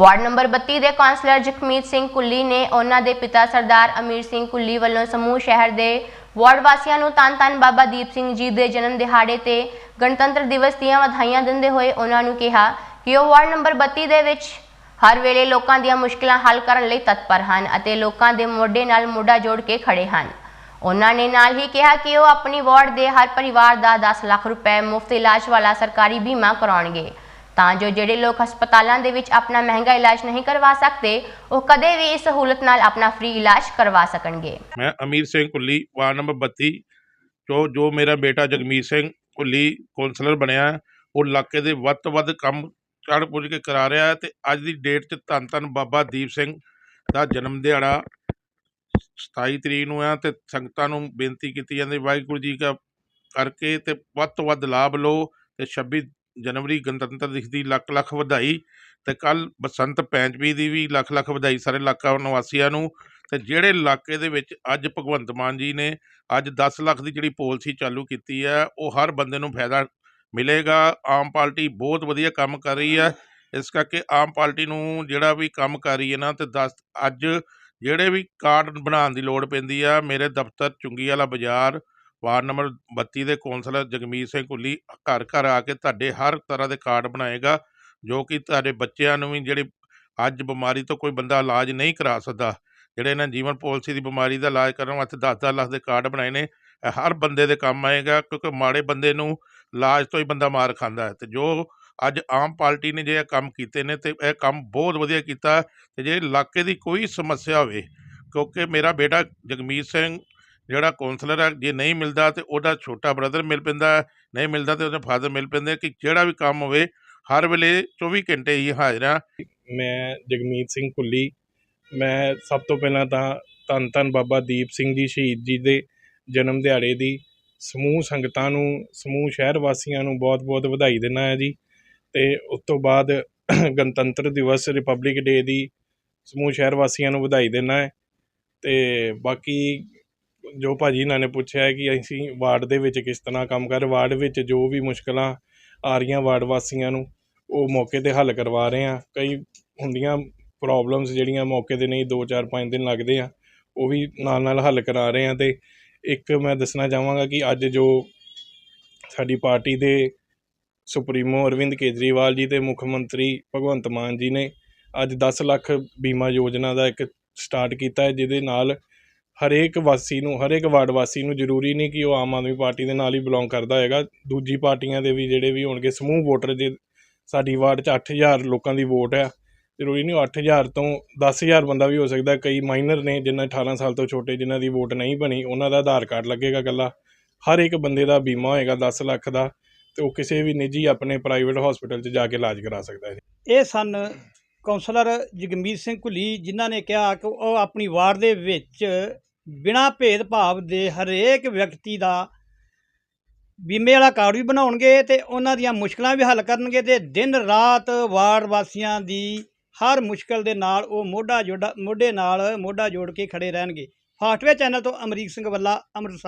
Ward number 32 ਦੇ councillor ਜਖਮੀਤ Singh ਕੁੱਲੀ ਨੇ ਉਹਨਾਂ ਦੇ ਪਿਤਾ ਸਰਦਾਰ ਅਮੀਰ ਸਿੰਘ ਕੁੱਲੀ ਵੱਲੋਂ ਸਮੂਹ ਸ਼ਹਿਰ ਦੇ ਵਾਰਡ ਵਾਸੀਆਂ ਨੂੰ ਧੰਨ ਧੰਨ ਬਾਬਾ ਦੀਪ ਸਿੰਘ ਜੀ ਦੇ ਜਨਮ ਦਿਹਾੜੇ ਤੇ ਗਣਤੰਤਰ ਦਿਵਸ ਦੀਆਂ ਵਧਾਈਆਂ ਦਿੰਦੇ ਹੋਏ ਉਹਨਾਂ ਨੂੰ ਕਿਹਾ ਕਿ ਉਹ ਵਾਰਡ ਨੰਬਰ 32 ਦੇ ਵਿੱਚ ਹਰ ਵੇਲੇ ਲੋਕਾਂ ਦੀਆਂ ਮੁਸ਼ਕਲਾਂ ਹੱਲ ਕਰਨ ਲਈ ਤਤਪਰ ਹਨ ਅਤੇ ਲੋਕਾਂ ਦੇ ਮੋਢੇ ਨਾਲ ਮੋਢਾ ਜੋੜ ਕੇ ਖੜੇ ਹਨ। ਉਹਨਾਂ ਨੇ ਨਾਲ ਹੀ ਕਿਹਾ ਕਿ ਉਹ ਆਪਣੀ ਵਾਰਡ ਦੇ ਹਰ ਪਰਿਵਾਰ ਦਾ 10 ਲੱਖ ਰੁਪਏ ਮੁਫਤ ਇਲਾਜ ਵਾਲਾ ਸਰਕਾਰੀ ਬੀਮਾ ਕਰਾਉਣਗੇ। ਤਾਂ ਜੋ ਜਿਹੜੇ ਲੋਕ ਹਸਪਤਾਲਾਂ ਦੇ ਵਿੱਚ ਆਪਣਾ ਮਹਿੰਗਾ ਇਲਾਜ ਨਹੀਂ ਕਰਵਾ ਸਕਦੇ ਉਹ ਕਦੇ ਵੀ ਇਸ ਸਹੂਲਤ ਨਾਲ ਆਪਣਾ ਫ੍ਰੀ ਇਲਾਜ ਕਰਵਾ ਸਕਣਗੇ। ਮੈਂ ਅਮੀਰ ਸਿੰਘ ਕੁੱਲੀ ਵਾਰਡ ਨੰਬਰ 32 ਜੋ ਜੋ ਮੇਰਾ ਬੇਟਾ ਜਗਮੀਤ ਸਿੰਘ ਕੁੱਲੀ ਕੌਂਸਲਰ ਬਣਿਆ ਹੈ, ਉਹ ਇਲਾਕੇ ਦੇ ਵੱਧ ਤੋਂ ਵੱਧ ਕੰਮ ਚੜ੍ਹ ਪੁੱਜ ਕੇ ਕਰਾ ਰਿਹਾ ਹੈ ਤੇ ਅੱਜ ਦੀ ਡੇਟ 'ਚ ਧੰਨ ਧੰਨ ਬਾਬਾ ਦੀਪ ਸਿੰਘ ਦਾ ਜਨਮ ਦਿਹਾੜਾ 27 ਤਰੀਕ ਨੂੰ ਆ ਤੇ ਸੰਗਤਾਂ ਨੂੰ ਬੇਨਤੀ ਕੀਤੀ ਜਾਂਦੀ ਵਾਹਿਗੁਰੂ ਜੀ ਕਾ ਕਰਕੇ ਤੇ ਵੱਧ ਤੋਂ ਵੱਧ ਲਾਭ ਲਓ ਤੇ 26 ਜਨਵਰੀ ਗਣਤੰਤਰ ਦਿਵਸ ਦੀ ਲੱਖ ਲੱਖ ਵਧਾਈ ਤੇ ਕੱਲ ਬਸੰਤ ਪੈਂਚਮੀ ਦੀ ਵੀ ਲੱਖ ਲੱਖ ਵਧਾਈ ਸਾਰੇ ਇਲਾਕਾ ਨਿਵਾਸੀਆਂ ਨੂੰ ਤੇ ਜਿਹੜੇ ਇਲਾਕੇ ਦੇ ਵਿੱਚ ਅੱਜ ਭਗਵੰਤ ਮਾਨ ਜੀ ਨੇ ਅੱਜ 10 ਲੱਖ ਦੀ ਜਿਹੜੀ ਪਾਲਿਸੀ ਚਾਲੂ ਕੀਤੀ ਹੈ, ਉਹ ਹਰ ਬੰਦੇ ਨੂੰ ਫਾਇਦਾ ਮਿਲੇਗਾ। ਆਮ ਪਾਰਟੀ ਬਹੁਤ ਵਧੀਆ ਕੰਮ ਕਰ ਰਹੀ ਹੈ। ਇਸ ਕਰਕੇ ਆਮ ਪਾਰਟੀ ਨੂੰ ਜਿਹੜਾ ਵੀ ਕੰਮ ਕਰ ਰਹੀ ਹੈ ਨਾ ਤੇ 10 ਅੱਜ ਜਿਹੜੇ ਵੀ ਕਾਰਡ ਬਣਾਉਣ ਦੀ ਲੋੜ ਪੈਂਦੀ ਆ, ਮੇਰੇ ਦਫ਼ਤਰ ਚੁੰਗੀ ਵਾਲਾ ਬਾਜ਼ਾਰ ਵਾਰਡ ਨੰਬਰ 32 ਦੇ ਕੌਂਸਲਰ ਜਗਮੀਤ ਸਿੰਘ ਕੁੱਲੀ ਘਰ ਘਰ ਆ ਕੇ ਤੁਹਾਡੇ ਹਰ ਤਰ੍ਹਾਂ ਦੇ ਕਾਰਡ ਬਣਾਏਗਾ, ਜੋ ਕਿ ਤੁਹਾਡੇ ਬੱਚਿਆਂ ਨੂੰ ਵੀ ਜਿਹੜੇ ਅੱਜ ਬਿਮਾਰੀ ਤੋਂ ਕੋਈ ਬੰਦਾ ਇਲਾਜ ਨਹੀਂ ਕਰਾ ਸਕਦਾ, ਜਿਹੜੇ ਇਹਨਾਂ ਜੀਵਨ ਪਾਲਿਸੀ ਦੀ ਬਿਮਾਰੀ ਦਾ ਇਲਾਜ ਕਰਨ ਵਾਸਤੇ 10-10 ਲੱਖ ਦੇ ਕਾਰਡ ਬਣਾਏ ਨੇ, ਇਹ ਹਰ ਬੰਦੇ ਦੇ ਕੰਮ ਆਏਗਾ, ਕਿਉਂਕਿ ਮਾੜੇ ਬੰਦੇ ਨੂੰ ਇਲਾਜ ਤੋਂ ਹੀ ਬੰਦਾ ਮਾਰ ਖਾਂਦਾ ਹੈ, ਤੇ ਜੋ ਅੱਜ ਆਮ ਪਾਰਟੀ ਨੇ ਜੇ ਇਹ ਕੰਮ ਕੀਤੇ ਨੇ ਤੇ ਇਹ ਕੰਮ ਬਹੁਤ ਵਧੀਆ ਕੀਤਾ, ਤੇ ਜੇ ਇਲਾਕੇ ਦੀ ਕੋਈ ਸਮੱਸਿਆ ਹੋਵੇ, ਕਿਉਂਕਿ ਮੇਰਾ ਬੇਟਾ ਜਗਮੀਤ ਸਿੰਘ ਜਿਹੜਾ ਕੌਂਸਲਰ ਹੈ, ਜੇ ਨਹੀਂ ਮਿਲਦਾ ਤੇ ਉਹਦਾ ਛੋਟਾ ਬ੍ਰਦਰ ਮਿਲ ਪੈਂਦਾ ਨਹੀਂ ਮਿਲਦਾ ਤੇ ਉਹਦੇ ਫਾਦਰ ਮਿਲ ਪੈਂਦੇ ਕਿ ਜਿਹੜਾ ਵੀ ਕੰਮ ਹੋਵੇ, ਹਰ ਵੇਲੇ 24 ਘੰਟੇ ਹੀ ਹਾਜ਼ਰ ਹਾਂ। ਮੈਂ ਜਗਮੀਤ ਸਿੰਘ ਕੁੱਲੀ ਮੈਂ ਸਭ ਤੋਂ ਪਹਿਲਾਂ ਤਾਂ ਧੰਨ ਧੰਨ ਬਾਬਾ ਦੀਪ ਸਿੰਘ ਜੀ ਸ਼ਹੀਦ ਜੀ ਦੇ ਜਨਮ ਦਿਹਾੜੇ ਦੀ ਸਮੂਹ ਸੰਗਤਾਂ ਨੂੰ, ਸਮੂਹ ਸ਼ਹਿਰ ਵਾਸੀਆਂ ਨੂੰ ਬਹੁਤ-ਬਹੁਤ ਵਧਾਈ ਦਿੰਦਾ ਹੈ ਜੀ। ਤੇ ਉਸ ਤੋਂ ਬਾਅਦ ਗਣਤੰਤਰ ਦਿਵਸ ਰਿਪਬਲਿਕ ਡੇ ਦੀ ਸਮੂਹ ਸ਼ਹਿਰ ਵਾਸੀਆਂ ਨੂੰ ਵਧਾਈ ਦਿੰਦਾ ਹੈ। ਤੇ ਬਾਕੀ ਜੋ ਭਾਅ ਜੀ ਇਹਨਾਂ ਨੇ ਪੁੱਛਿਆ ਕਿ ਅਸੀਂ ਵਾਰਡ ਦੇ ਵਿੱਚ ਕਿਸ ਤਰ੍ਹਾਂ ਕੰਮ ਕਰ, ਵਾਰਡ ਵਿੱਚ ਜੋ ਵੀ ਮੁਸ਼ਕਿਲਾਂ ਆ ਰਹੀਆਂ ਵਾਰਡ ਵਾਸੀਆਂ ਨੂੰ, ਉਹ ਮੌਕੇ ਤੇ ਹੱਲ ਕਰਵਾ ਰਹੇ ਹਾਂ। ਕਈ ਹੁੰਦੀਆਂ ਪ੍ਰੋਬਲਮਸ ਜਿਹੜੀਆਂ ਮੌਕੇ ਤੇ ਨਹੀਂ 2 4 5 ਦਿਨ ਲੱਗਦੇ ਆ, ਉਹ ਵੀ ਨਾਲ ਨਾਲ ਹੱਲ ਕਰਾ ਰਹੇ ਹਾਂ। ਅਤੇ ਇੱਕ ਮੈਂ ਦੱਸਣਾ ਚਾਹਾਂਗਾ ਕਿ ਅੱਜ ਜੋ ਸਾਡੀ ਪਾਰਟੀ ਦੇ ਸੁਪਰੀਮੋ ਅਰਵਿੰਦ ਕੇਜਰੀਵਾਲ ਜੀ ਤੇ ਮੁੱਖ ਮੰਤਰੀ ਭਗਵੰਤ ਮਾਨ ਜੀ ਨੇ ਅੱਜ 10 ਲੱਖ ਬੀਮਾ ਯੋਜਨਾ ਦਾ ਇੱਕ ਸਟਾਰਟ ਕੀਤਾ ਹੈ, ਜਿਹਦੇ ਨਾਲ ਹਰੇਕ ਵਾਸੀ ਨੂੰ, ਹਰੇਕ ਵਾਰਡ ਵਾਸੀ ਨੂੰ ਜ਼ਰੂਰੀ ਨਹੀਂ ਕਿ ਉਹ ਆਮ ਆਦਮੀ ਪਾਰਟੀ ਦੇ ਨਾਲ ਹੀ ਬਿਲੋਂਗ ਕਰਦਾ ਹੋਏਗਾ ਦੂਜੀ ਪਾਰਟੀਆਂ ਦੇ ਵੀ ਜਿਹੜੇ ਵੀ ਹੋਣਗੇ, ਸਮੂਹ ਵੋਟਰ ਜੇ ਸਾਡੀ ਵਾਰਡ 'ਚ 8000 ਲੋਕਾਂ ਦੀ ਵੋਟ ਹੈ, ਜ਼ਰੂਰੀ ਨਹੀਂ ਉਹ 8000 ਤੋਂ 10000 ਬੰਦਾ ਵੀ ਹੋ ਸਕਦਾ, ਕਈ ਮਾਈਨਰ ਨੇ ਜਿਨ੍ਹਾਂ 18 ਸਾਲ ਤੋਂ ਛੋਟੇ, ਜਿਨ੍ਹਾਂ ਦੀ ਵੋਟ ਨਹੀਂ ਬਣੀ, ਉਹਨਾਂ ਦਾ ਆਧਾਰ ਕਾਰਡ ਲੱਗੇਗਾ ਇਕੱਲਾ। ਹਰ ਇੱਕ ਬੰਦੇ ਦਾ ਬੀਮਾ ਹੋਏਗਾ 10 ਲੱਖ ਦਾ ਤੇ ਉਹ ਕਿਸੇ ਵੀ ਨਿੱਜੀ ਆਪਣੇ ਪ੍ਰਾਈਵੇਟ ਹਸਪੀਟਲ 'ਚ ਜਾ ਕੇ ਇਲਾਜ ਕਰਾ ਸਕਦਾ ਹੈ। ਇਹ ਸਨ ਕਾਉਂਸਲਰ ਜਗਮੀਤ ਸਿੰਘ ਘੁੱਲੀ ਜਿਨ੍ਹਾਂ ਨੇ ਕਿਹਾ ਕਿ ਉਹ ਆਪਣੀ ਵਾਰਡ ਦੇ ਵਿੱਚ ਬਿਨਾਂ ਭੇਦਭਾਵ ਦੇ ਹਰੇਕ ਵਿਅਕਤੀ ਦਾ ਬੀਮੇ ਵਾਲਾ ਕਾਰਡ ਵੀ ਬਣਾਉਣਗੇ ਤੇ ਉਹਨਾਂ ਦੀਆਂ ਮੁਸ਼ਕਲਾਂ ਵੀ ਹੱਲ ਕਰਨਗੇ ਤੇ ਦਿਨ ਰਾਤ ਵਾਰਡ ਵਾਸੀਆਂ ਦੀ ਹਰ ਮੁਸ਼ਕਲ ਦੇ ਨਾਲ ਉਹ ਮੋਢਾ ਜੋੜਾ ਮੋਢੇ ਨਾਲ ਮੋਢਾ ਜੋੜ ਕੇ ਖੜੇ ਰਹਿਣਗੇ। ਫਾਸਟਵੇ ਚੈਨਲ ਤੋਂ ਅਮਰੀਕ ਸਿੰਘ ਵੱਲਾ, ਅੰਮ੍ਰਿਤਸਰ।